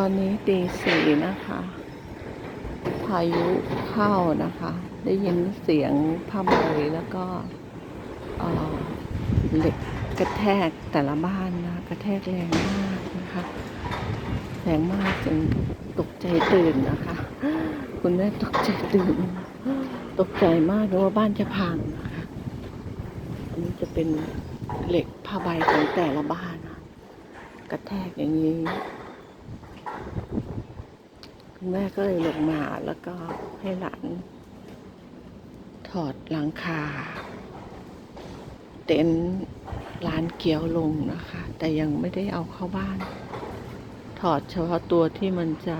ตอนนี้ตีสี่นะคะ พายุเข้านะคะ ได้ยินเสียงผ้าใบแล้วก็เออเหล็กกระแทกแต่ละบ้านนะ กระแทกแรงมากนะคะ แรงมากจนตกใจตื่นนะคะ คุณแม่ตกใจตื่น ตกใจมากเลยว่าบ้านจะพังนะคะอันนี้จะเป็นเหล็กผ้าใบของแต่ละบ้านนะกระแทกอย่างนี้ คุณแม่ก็เลยลงมาแล้วก็ให้หลานถอดหลังคา เต็นท์ร้านเกี๊ยวลงนะคะ แต่ยังไม่ได้เอาเข้าบ้าน ถอดเฉพาะตัวที่มันจะ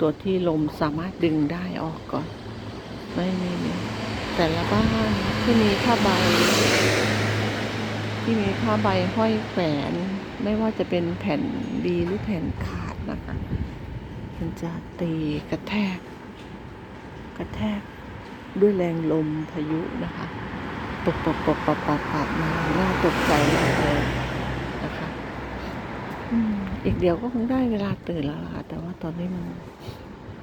ตัวที่ลมสามารถดึงได้ออกก่อน ไม่ไม่ไม่แต่ละบ้านที่มีผ้าใบ ที่มีผ้าใบห้อยแขวน ไม่ว่าจะเป็นแผ่นดีหรือแผ่นขาดนะคะ มันจะตีกระแทก กระแทกด้วยแรงลมพายุนะคะปบปบปบปบปบปบมาน่าตกใจมากเลยนะคะอืมอีกเดียวก็คงได้เวลาตื่นแล้วค่ะ แต่ว่าตอนนี้มัน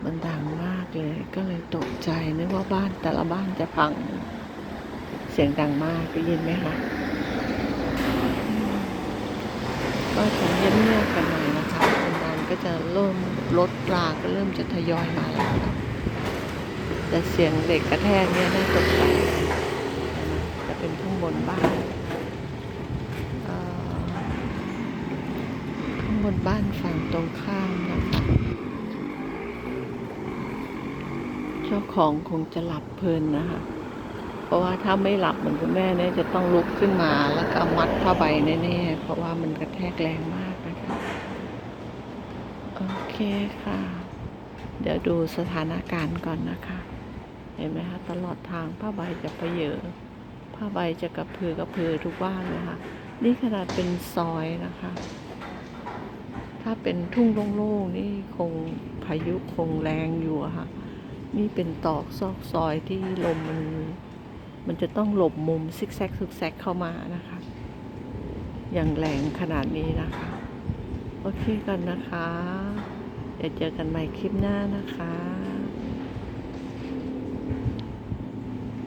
มันดังมากเลย ก็เลยตกใจนึกว่าบ้านแต่ละบ้านจะพัง เสียงดังมากได้ยินไหมคะก็จะเงียบๆกันหน่อย ก็จะเริ่มรถปลาก็เริ่มจะทยอยมาแล้วค่ะแต่เสียงเด็กกระแทกเนี่ยน่าตกใจจะเป็นข้างบนบ้านข้างบนบ้านฝั่งตรงข้ามนะคะเจ้าของคงจะหลับเพลินนะคะ เพราะว่าถ้าไม่หลับเหมือนคุณแม่เนี่ยจะต้องลุกขึ้นมาแล้วก็มัดผ้าใบแน่ๆเพราะว่ามันกระแทกแรงมากนะคะ โอเคค่ะ เดี๋ยวดูสถานการณ์ก่อนนะคะ เห็นไหมคะตลอดทางผ้าใบจะไปเยอะผ้าใบจะกระพือกระพือทุกบ้านเลยค่ะ นี่ขนาดเป็นซอยนะคะ ถ้าเป็นทุ่งโล่งๆนี่คงพายุคงแรงอยู่ค่ะ นี่เป็นตอกซอกซอยที่ลมมันมันจะต้องหลบมุมซิกแซกซิกแซกเข้ามานะคะ อย่างแรงขนาดนี้นะคะ โอเคกันนะคะ เดี๋ยวเจอกันใหม่คลิปหน้านะคะ